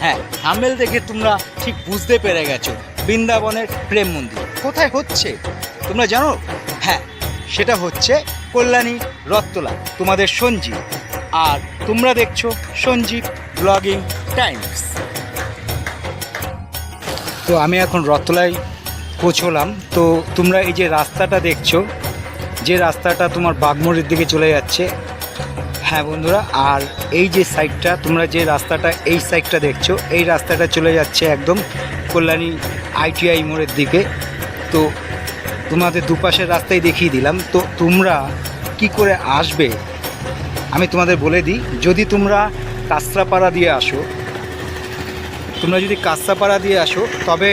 হ্যাঁ থামেল দেখে তোমরা ঠিক বুঝতে পেরে গেছো। বৃন্দাবনের প্রেম মন্দির। কোথায় হচ্ছে? তোমরা জানো? হ্যাঁ সেটা হচ্ছে কল্যাণী রত্তলা তোমাদের সঞ্জীব। আর তোমরা দেখছ সঞ্জীব ব্লগিং টাইমস। তো আমি এখন রত্তলায় পৌঁছলাম। তো তোমরা এই যে রাস্তাটা দেখছ, যে রাস্তাটা তোমার বাগমোড়ের দিকে চলে যাচ্ছে। হ্যাঁ বন্ধুরা, আর এই যে সাইডটা, তোমরা যে রাস্তাটা এই সাইডটা দেখছ, এই রাস্তাটা চলে যাচ্ছে একদম কল্যাণী আইটিআই মোড়ের দিকে। তো তোমাদের দুপাশের রাস্তায় দেখিয়ে দিলাম। তো তোমরা কি করে আসবে, আমি তোমাদের বলে দিই। যদি তোমরা কাঁচরাপাড়া দিয়ে আসো তোমরা যদি কাস্তাপাড়া দিয়ে আসো, তবে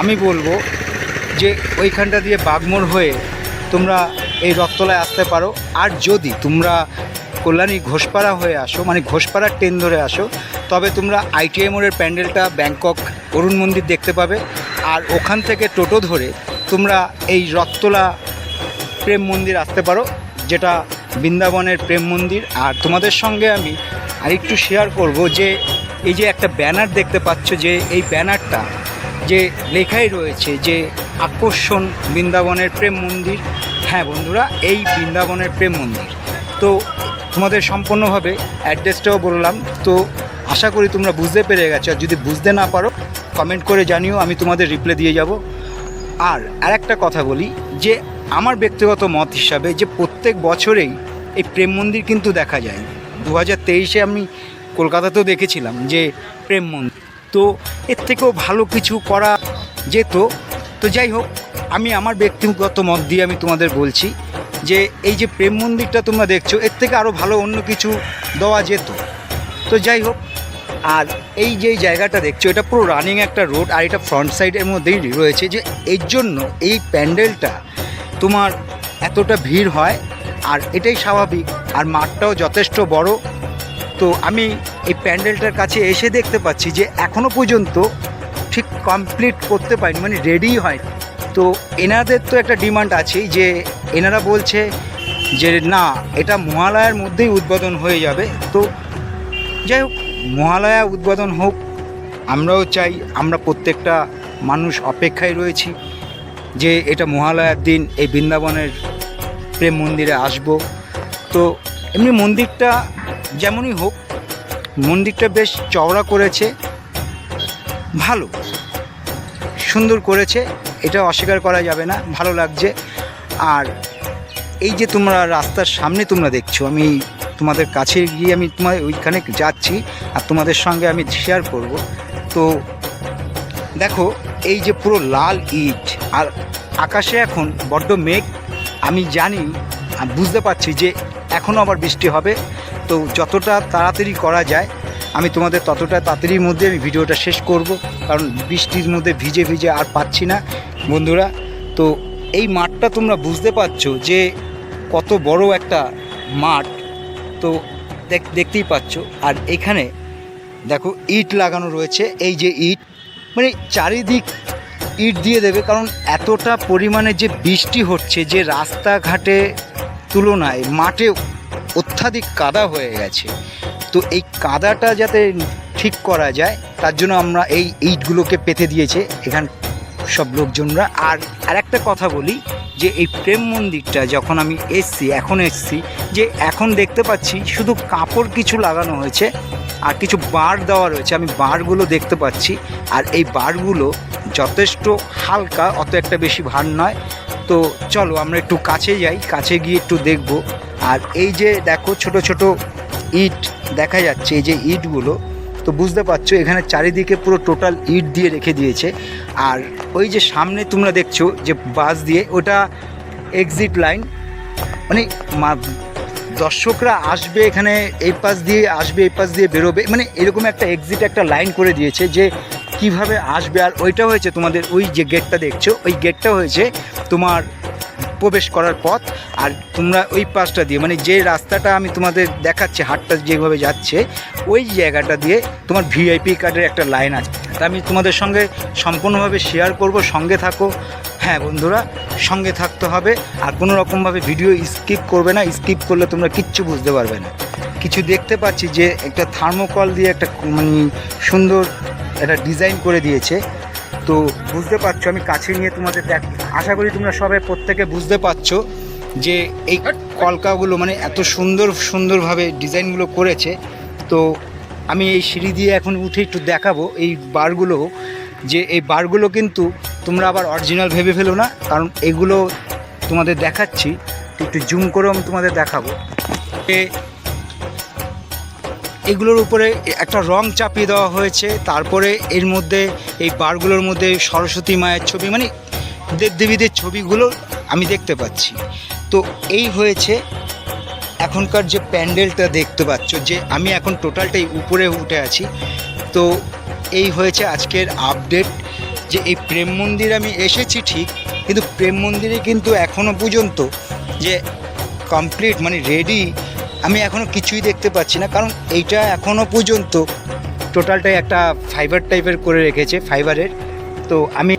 আমি বলব যে ওইখানটা দিয়ে বাগমোড় হয়ে তোমরা এই রথতলায় আসতে পারো। আর যদি তোমরা কল্যাণী ঘোষপাড়া হয়ে আসো মানে ঘোষপাড়ার ট্রেন ধরে আসো, তবে তোমরা আইটিআই মোড়ের প্যান্ডেলটা ব্যাংকক অরুণ মন্দির দেখতে পাবে। আর ওখান থেকে টোটো ধরে তোমরা এই রথতলা প্রেম মন্দির আসতে পারো, যেটা বৃন্দাবনের প্রেম মন্দির। আর তোমাদের সঙ্গে আমি আরেকটু শেয়ার করব যে এই যে একটা ব্যানার দেখতে পাচ্ছ যে এই ব্যানারটা যে লেখাই রয়েছে যে আকর্ষণ বৃন্দাবনের প্রেম মন্দির। হ্যাঁ বন্ধুরা, এই বৃন্দাবনের প্রেম মন্দির। তো তোমাদের সম্পূর্ণভাবে অ্যাড্রেসটাও বললাম। তো আশা করি তোমরা বুঝতে পেরে গেছো। আর যদি বুঝতে না পারো কমেন্ট করে জানিও, আমি তোমাদের রিপ্লে দিয়ে যাব। আর আরেকটা কথা বলি, যে আমার ব্যক্তিগত মত হিসাবে যে প্রত্যেক বছরেই এই প্রেম মন্দির কিন্তু দেখা যায়। দু হাজার তেইশে আমি কলকাতাতেও দেখেছিলাম যে প্রেম মন্দির। তো এর থেকেও ভালো কিছু করা যেত। তো যাই হোক, আমি আমার ব্যক্তিগত মত দিয়ে আমি তোমাদের বলছি যে এই যে প্রেম মন্দিরটা তোমরা দেখছ, এর থেকে আরও ভালো অন্য কিছু দেওয়া যেত। তো যাই হোক, আর এই যে জায়গাটা দেখছ, এটা পুরো রানিং একটা রোড আর এটা ফ্রন্ট সাইডের মধ্যেই রয়েছে যে এর জন্য এই প্যান্ডেলটা তোমার এতটা ভিড় হয়। আর এটাই স্বাভাবিক। আর মাঠটাও যথেষ্ট বড়। তো আমি এই প্যান্ডেলটার কাছে এসে দেখতে পাচ্ছি যে এখনও পর্যন্ত ঠিক কমপ্লিট করতে পারিনি মানে রেডি হয় তো এনাদের তো একটা ডিমান্ড আছেই যে এনারা বলছে যে না, এটা মহালয়ার মধ্যেই উদ্বোধন হয়ে যাবে। তো যাই হোক, মহালয়া উদ্বোধন হোক, আমরাও চাই, আমরা প্রত্যেকটা মানুষ অপেক্ষায় রয়েছি যে এটা মহালয়ার দিন, এই বৃন্দাবনের প্রেম মন্দিরে আসব। তো এমনি মন্দিরটা যেমনই হোক, মন্দিরটা বেশ চওড়া করেছে, ভালো, সুন্দর করেছে, এটা অস্বীকার করা যাবে না, ভালো লাগছে। আর এই যে তোমরা রাস্তার সামনে তোমরা দেখছ, আমি তোমাদের কাছে গিয়ে আমি তোমার ওইখানে যাচ্ছি আর তোমাদের সঙ্গে আমি শেয়ার করব। তো দেখো, এই যে পুরো লাল ইট আর আকাশে এখন বড্ড মেঘ, আমি জানি বুঝতে পারছি যে এখনও আবার বৃষ্টি হবে। তো যতটা তাড়াতাড়ি করা যায়, আমি তোমাদের ততটা তাড়াতাড়ির মধ্যে আমি ভিডিওটা শেষ করব, কারণ বৃষ্টির মধ্যে ভিজে ভিজে আর পাচ্ছি না, বন্ধুরা। তো এই মাঠটা তোমরা বুঝতে পারছ যে কত বড় একটা মাঠ, তো দেখ- দেখতেই পাচ্ছ। আর এখানে দেখো ইট লাগানো রয়েছে, এই যে ইট মানে চারিদিক ইট দিয়ে দেবে, কারণ এতটা পরিমাণে যে বৃষ্টি হচ্ছে যে রাস্তাঘাটে তুলনায় মাঠে অত্যাধিক কাদা হয়ে গেছে। তো এই কাদাটা যাতে ঠিক করা যায়, তার জন্য আমরা এই ইটগুলোকে পেতে দিয়েছে এখান সব লোকজনরা। আর আরেকটা কথা বলি, যে এই প্রেম মন্দিরটা যখন আমি এসছি, এখন এসছি, যে এখন দেখতে পাচ্ছি শুধু কাপড় কিছু লাগানো হয়েছে, আর কিছু বার দেওয়া রয়েছে, আমি বারগুলো দেখতে পাচ্ছি। আর এই বারগুলো যথেষ্ট হালকা, অত একটা বেশি ভার নয়। তো চলো, আমরা একটু কাছে যাই কাছে গিয়ে একটু দেখব। আর এই যে দেখো, ছোট ছোট ইট দেখা যাচ্ছে, এই যে ইটগুলো, তো বুঝতে পারছ, এখানে চারিদিকে পুরো টোটাল ইট দিয়ে রেখে দিয়েছে। আর ওই যে সামনে তোমরা দেখছ, যে বাস দিয়ে, ওটা এক্সিট লাইন মানে দর্শকরা আসবে এখানে, এই পাশ দিয়ে আসবে, এই পাশ দিয়ে বেরোবে মানে এরকম একটা এক্সিট একটা লাইন করে দিয়েছে যে কীভাবে আসবে আর ওইটা হয়েছে তোমাদের ওই যে গেটটা দেখছ, ওই গেটটা হয়েছে তোমার প্রবেশ করার পথ আর তোমরা ওই পাশটা দিয়ে মানে যে রাস্তাটা আমি তোমাদের দেখাচ্ছি, হাটটা যেভাবে যাচ্ছে, ওই জায়গাটা দিয়ে তোমার ভিআইপি কার্ডের একটা লাইন আছে। তা আমি তোমাদের সঙ্গে সম্পূর্ণভাবে শেয়ার করব, সঙ্গে থাকো। হ্যাঁ বন্ধুরা, সঙ্গে থাকতে হবে আর কোনো রকমভাবে ভিডিও স্কিপ করবে না স্কিপ করলে তোমরা কিচ্ছু বুঝতে পারবে না। কিছু দেখতে পাচ্ছি যে একটা থার্মোকল দিয়ে একটা মানে সুন্দর একটা ডিজাইন করে দিয়েছে। তো বুঝতে পারছ, আমি কাছে নিয়ে তোমাদের দেখ আশা করি তোমরা সবাই প্রত্যেকে বুঝতে পারছ যে এই কলকাগুলো মানে এত সুন্দর, সুন্দরভাবে ডিজাইনগুলো করেছে। তো আমি এই সিঁড়ি দিয়ে এখন উঠে একটু দেখাবো এই বারগুলো, যে এই বারগুলো কিন্তু তোমরা আবার অরিজিনাল ভেবে ফেলো না, কারণ এগুলো তোমাদের দেখাচ্ছি। একটু জুম করেও আমি তোমাদের দেখাবো। এগুলোর উপরে একটা রং চাপিয়ে দেওয়া হয়েছে। তারপরে এর মধ্যে এই বারগুলোর মধ্যে সরস্বতী মায়ের ছবি মানে দেবদেবীদের ছবিগুলো আমি দেখতে পাচ্ছি। তো এই হয়েছে এখনকার যে প্যান্ডেলটা দেখতে পাচ্ছ, যে আমি এখন টোটালটাই উপরে উঠে আছি। তো এই হয়েছে আজকের আপডেট, যে এই প্রেম মন্দির আমি এসেছি ঠিক, কিন্তু প্রেম মন্দিরে কিন্তু এখনও পর্যন্ত যে কমপ্লিট মানে রেডি আমি এখনও কিছুই দেখতে পাচ্ছি না, কারণ এইটা এখনও পর্যন্ত টোটালটাই একটা ফাইবার টাইপের করে রেখেছে ফাইবারের তো আমি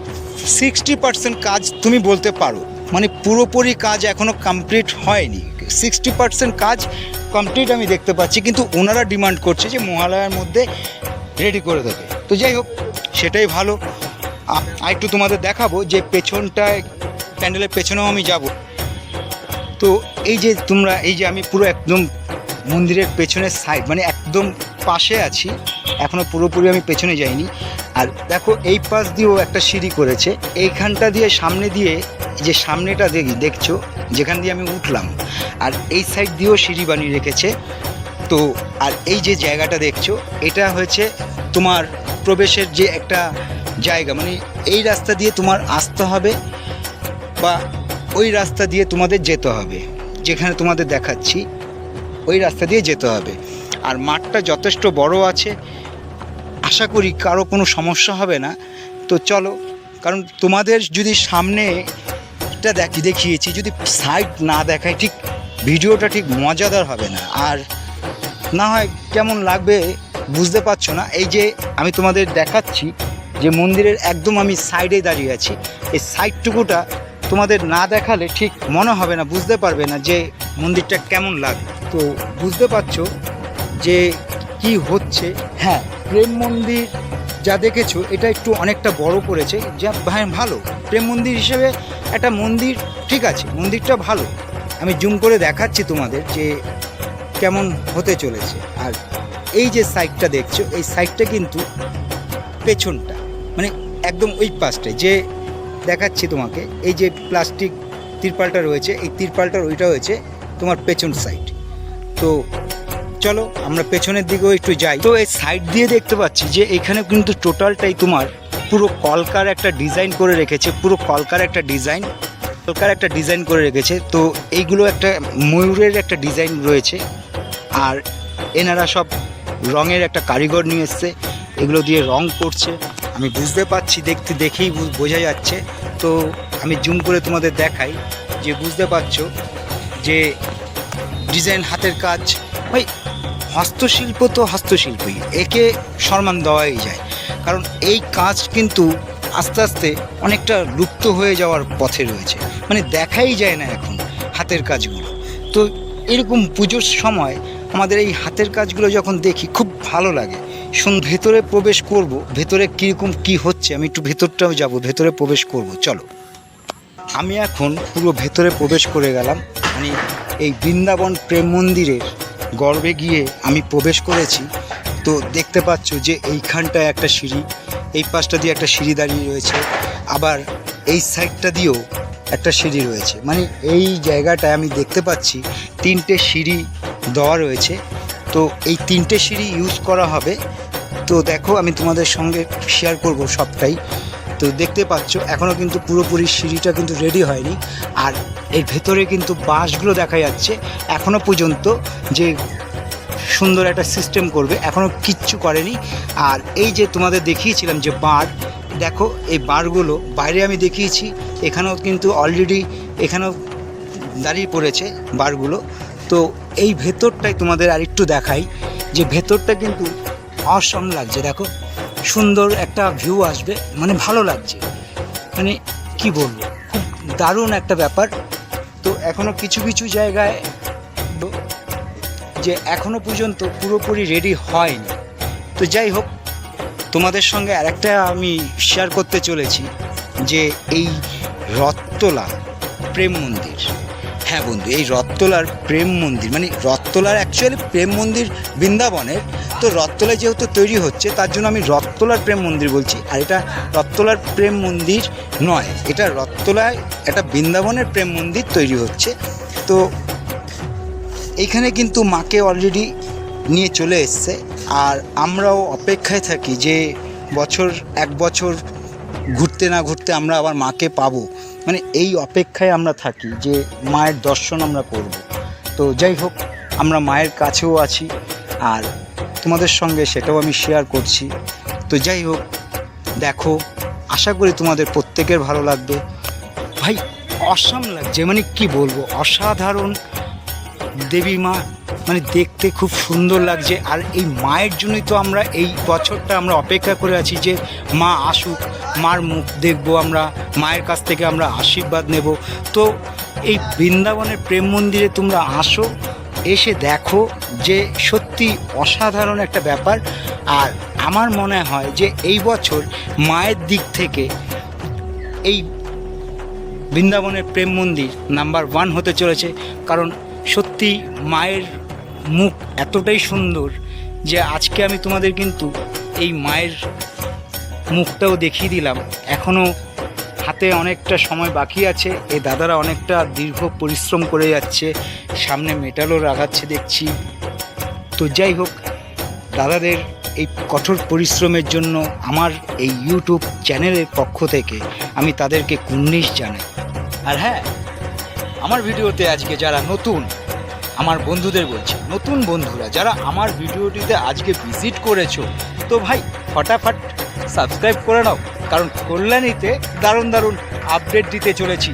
সিক্সটি পার্সেন্ট কাজ তুমি বলতে পারো মানে পুরোপুরি কাজ এখনও কমপ্লিট হয়নি। সিক্সটি পার্সেন্ট কাজ কমপ্লিট আমি দেখতে পাচ্ছি, কিন্তু ওনারা ডিমান্ড করছে যে মহালয়ার মধ্যে রেডি করে দেবে। তো যাই হোক, সেটাই ভালো। আর একটু তোমাদের দেখাবো যে পেছনটায়, প্যান্ডেলের পেছনেও আমি যাব। তো এই যে তোমরা, এই যে আমি পুরো একদম মন্দিরের পেছনের সাইড মানে একদম পাশে আছি এখনও পুরোপুরি আমি পেছনে যাইনি। আর দেখো, এই পাশ দিয়েও একটা সিঁড়ি করেছে, এইখানটা দিয়ে সামনে দিয়ে যে সামনেটা দেখি, দেখছ, যেখান দিয়ে আমি উঠলাম। আর এই সাইড দিয়েও সিঁড়ি বানিয়ে রেখেছে। তো, আর এই যে জায়গাটা দেখছ, এটা হয়েছে তোমার প্রবেশের যে একটা জায়গা মানে এই রাস্তা দিয়ে তোমার আসতে হবে, বা ওই রাস্তা দিয়ে তোমাদের যেতে হবে। যেখানে তোমাদের দেখাচ্ছি, ওই রাস্তা দিয়ে যেতে হবে। আর মাঠটা যথেষ্ট বড় আছে। আশা করি কারও কোনো সমস্যা হবে না। তো চলো, কারণ তোমাদের যদি সামনে এটা দেখি, দেখিয়েছি, যদি সাইড না দেখায়, ঠিক ভিডিওটা ঠিক মজাদার হবে না। আর না হয় কেমন লাগবে বুঝতে পারছ না। এই যে আমি তোমাদের দেখাচ্ছি যে মন্দিরের একদম আমি সাইডে দাঁড়িয়ে আছি। এই সাইডটুকুটা তোমাদের না দেখালে ঠিক মনে হবে না, বুঝতে পারবে না যে মন্দিরটা কেমন লাগবে তো বুঝতে পারছ যে কি হচ্ছে? হ্যাঁ প্রেম মন্দির যা দেখেছ, এটা একটু অনেকটা বড় করেছে, যা ভালো। প্রেম মন্দির হিসেবে একটা মন্দির ঠিক আছে, মন্দিরটা ভালো। আমি জুম করে দেখাচ্ছি তোমাদের যে কেমন হতে চলেছে। আর এই যে সাইডটা দেখছ, এই সাইডটা কিন্তু পেছনটা মানে একদম ওই পাশটায়, যে দেখাচ্ছি তোমাকে। এই যে প্লাস্টিক তিরপালটা রয়েছে, এই তিরপালটার ওইটা হয়েছে তোমার পেছন সাইড তো চলো, আমরা পেছনের দিকেও একটু যাই। তো এই সাইড দিয়ে দেখতে পাচ্ছি যে এখানে কিন্তু টোটালটাই তোমার পুরো কলকার একটা ডিজাইন করে রেখেছে, পুরো কলকার একটা ডিজাইন কলকার একটা ডিজাইন করে রেখেছে। তো এইগুলো একটা ময়ূরের একটা ডিজাইন রয়েছে, আর এনারা সব রঙের একটা কারিগর নিয়ে এসছে। এগুলো দিয়ে রং করছে। আমি বুঝতে পারছি, দেখতে দেখেই বোঝা যাচ্ছে। তো আমি জুম করে তোমাদের দেখাই যে বুঝতে পারছ যে ডিজাইন হাতের কাজ, ভাই, হস্তশিল্প তো হস্তশিল্পই, একে সম্মান দেওয়াই যায়। কারণ এই কাজ কিন্তু আস্তে আস্তে অনেকটা লুপ্ত হয়ে যাওয়ার পথে রয়েছে। মানে দেখাই যায় না এখন হাতের কাজগুলো। তো এরকম পুজোর সময় আমাদের এই হাতের কাজগুলো যখন দেখি, খুব ভালো লাগে। শুন, ভেতরে প্রবেশ করব, ভেতরে কীরকম কি হচ্ছে, আমি একটু ভেতরটাও যাব, ভেতরে প্রবেশ করব, চলো। আমি এখন পুরো ভেতরে প্রবেশ করে গেলাম মানে এই বৃন্দাবন প্রেম মন্দিরের গর্বে গিয়ে আমি প্রবেশ করেছি। তো দেখতে পাচ্ছ যে এইখানটায় একটা সিঁড়ি, এই পাশটা দিয়ে একটা সিঁড়ি দাঁড়িয়ে রয়েছে, আবার এই সাইডটা দিয়েও একটা সিঁড়ি রয়েছে। মানে এই জায়গাটায় আমি দেখতে পাচ্ছি তিনটে সিঁড়ি দেওয়া রয়েছে। তো এই তিনটে সিঁড়ি ইউজ করা হবে। তো দেখো, আমি তোমাদের সঙ্গে শেয়ার করব সবটাই। তো দেখতে পাচ্ছ এখনও কিন্তু পুরোপুরি সিঁড়িটা কিন্তু রেডি হয়নি। আর এর ভেতরে কিন্তু বাঁশগুলো দেখা যাচ্ছে এখনও পর্যন্ত যে সুন্দর একটা সিস্টেম করবে এখনও কিচ্ছু করেনি। আর এই যে তোমাদের দেখিয়েছিলাম যে বার, দেখো, এই বারগুলো বাইরে আমি দেখিয়েছি। এখানেও কিন্তু অলরেডি এখানেও দাঁড়িয়ে পড়েছে বারগুলো। তো এই ভেতরটাই তোমাদের আর একটু দেখাই, যে ভেতরটা কিন্তু অসম লাগছে, দেখো। সুন্দর একটা ভিউ আসবে মানে ভালো লাগছে। মানে কি বলব, খুব দারুণ একটা ব্যাপার। তো এখনও কিছু কিছু জায়গায় যে এখনও পর্যন্ত পুরোপুরি রেডি হয়নি। তো যাই হোক, তোমাদের সঙ্গে আরেকটা আমি শেয়ার করতে চলেছি, যে এই রত্তলা প্রেম মন্দির। হ্যাঁ বন্ধু, এই রত্তলার প্রেম মন্দির মানে রত্তলার অ্যাকচুয়ালি প্রেম মন্দির বৃন্দাবনের, তো রত্তলায় যেহেতু তৈরি হচ্ছে, তার জন্য আমি রত্তলার প্রেম মন্দির বলছি। আর এটা রত্তলার প্রেম মন্দির নয়, এটা রত্তলায় একটা বৃন্দাবনের প্রেম মন্দির তৈরি হচ্ছে। তো এইখানে কিন্তু মাকে অলরেডি নিয়ে চলে এসছে, আর আমরাও অপেক্ষায় থাকি যে বছর, এক বছর ঘুরতে না ঘুরতে আমরা আবার মাকে পাবো। মানে এই অপেক্ষায় আমরা থাকি যে মায়ের দর্শন আমরা করব। তো যাই হোক, আমরা মায়ের কাছেও আছি আর তোমাদের সঙ্গে সেটাও আমি শেয়ার করছি। তো যাই হোক, দেখো, আশা করি তোমাদের প্রত্যেকের ভালো লাগবে। ভাই, অসাম লাগছে মানে কি বলব? অসাধারণ দেবী মা মানে দেখতে খুব সুন্দর লাগছে। আর এই মায়ের জন্যই তো আমরা এই বছরটা আমরা অপেক্ষা করে আছি যে মা আসুক, মার মুখ দেখব আমরা, মায়ের কাছ থেকে আমরা আশীর্বাদ নেব। তো এই বৃন্দাবনের প্রেম মন্দিরে তোমরা আসো, এসে দেখো যে সত্যি অসাধারণ একটা ব্যাপার। আর আমার মনে হয় যে এই বছর মায়ের দিক থেকে এই বৃন্দাবনের প্রেম মন্দির নাম্বার ওয়ান হতে চলেছে। কারণ সত্যি মায়ের মুখ এতটাই সুন্দর যে আজকে আমি তোমাদের কিন্তু এই মায়ের মুখটাও দেখিয়ে দিলাম। এখনও হাতে অনেকটা সময় বাকি আছে। এই দাদারা অনেকটা দীর্ঘ পরিশ্রম করে যাচ্ছে। সামনে মেটালও রাগাচ্ছে, দেখছি। তো যাই হোক, দাদাদের এই কঠোর পরিশ্রমের জন্য আমার এই ইউটিউব চ্যানেলের পক্ষ থেকে আমি তাদেরকে কুন্নিশ জানাই। আর হ্যাঁ আমার ভিডিওতে আজকে যারা নতুন, আমার বন্ধুদের বলছি, নতুন বন্ধুরা, যারা আমার ভিডিওটিতে আজকে ভিজিট করেছ, তো ভাই ফটাফট সাবস্ক্রাইব করে নাও, কারণ কল্যাণীতে দারুণ দারুণ আপডেট দিতে চলেছি।